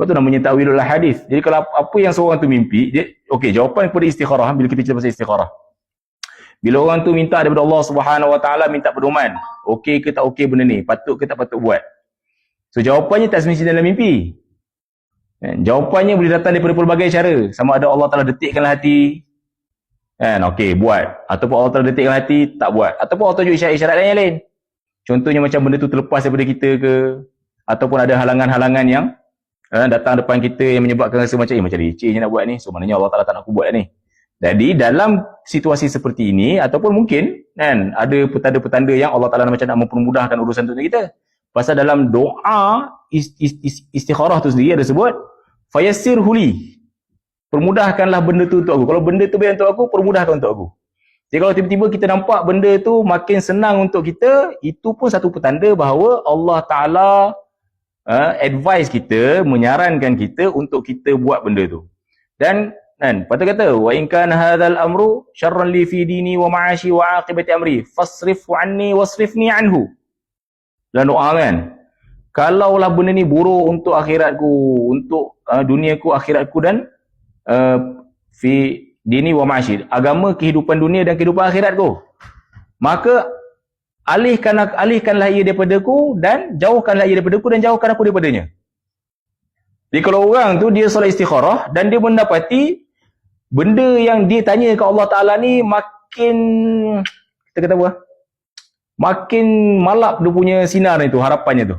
Sebab tu namanya ta'wilul hadis. Jadi kalau apa yang seorang tu mimpi, dia okey, jawapan kepada istikharah bila kita cerita pasal istikharah. Bila orang tu minta daripada Allah Subhanahu Wa Taala minta pedoman, okey ke tak okey benda ni, patut ke tak patut buat. So jawapannya tak semestinya dalam mimpi. Kan? Jawapannya boleh datang daripada pelbagai cara. Sama ada Allah Taala detikkanlah hati, kan, okey buat. Ataupun Allah Taala detikkan hati, tak buat. Ataupun Allah tunjuk isyarat-isyarat lain yang lain. Contohnya macam benda tu terlepas daripada kita ke, ataupun ada halangan-halangan yang eh, datang depan kita yang menyebabkan rasa macam eh macam leceh nak buat ni. So maknanya Allah Taala tak nak aku buat ni. Jadi dalam situasi seperti ini ataupun mungkin kan ada petanda-petanda yang Allah Taala macam nak mempermudahkan urusan tu kita. Pasal dalam doa istikharah tu sendiri ada sebut fayassir huli. Permudahkanlah benda tu untuk aku. Kalau benda tu baik untuk aku permudahkan untuk aku. Jadi kalau tiba-tiba kita nampak benda tu makin senang untuk kita itu pun satu petanda bahawa Allah Taala uh, advice kita, menyarankan kita untuk kita buat benda tu. Dan kan, patut kata, wa in kana hadzal amru syarran li fi dini wa ma'ashi wa aqibati amri, fasrif anni wasrifni anhu. Dan doa kan. Kalaulah benda ni buruk untuk akhiratku, untuk uh, duniaku, akhiratku dan uh, fi dini wa ma'ashi, agama, kehidupan dunia dan kehidupan akhiratku. Maka alihkan alihkanlah ia daripada-ku dan jauhkanlah ia daripada-ku dan jauhkan aku daripadanya. Jadi kalau orang tu dia solat istikharah dan dia mendapati benda yang dia tanya ke Allah Taala ni makin kita kata apa? Makin malap dia punya sinar itu harapannya tu.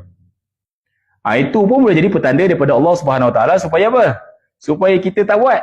Ha, itu pun boleh jadi petanda daripada Allah Subhanahu Wa Taala supaya apa? Supaya kita tak buat.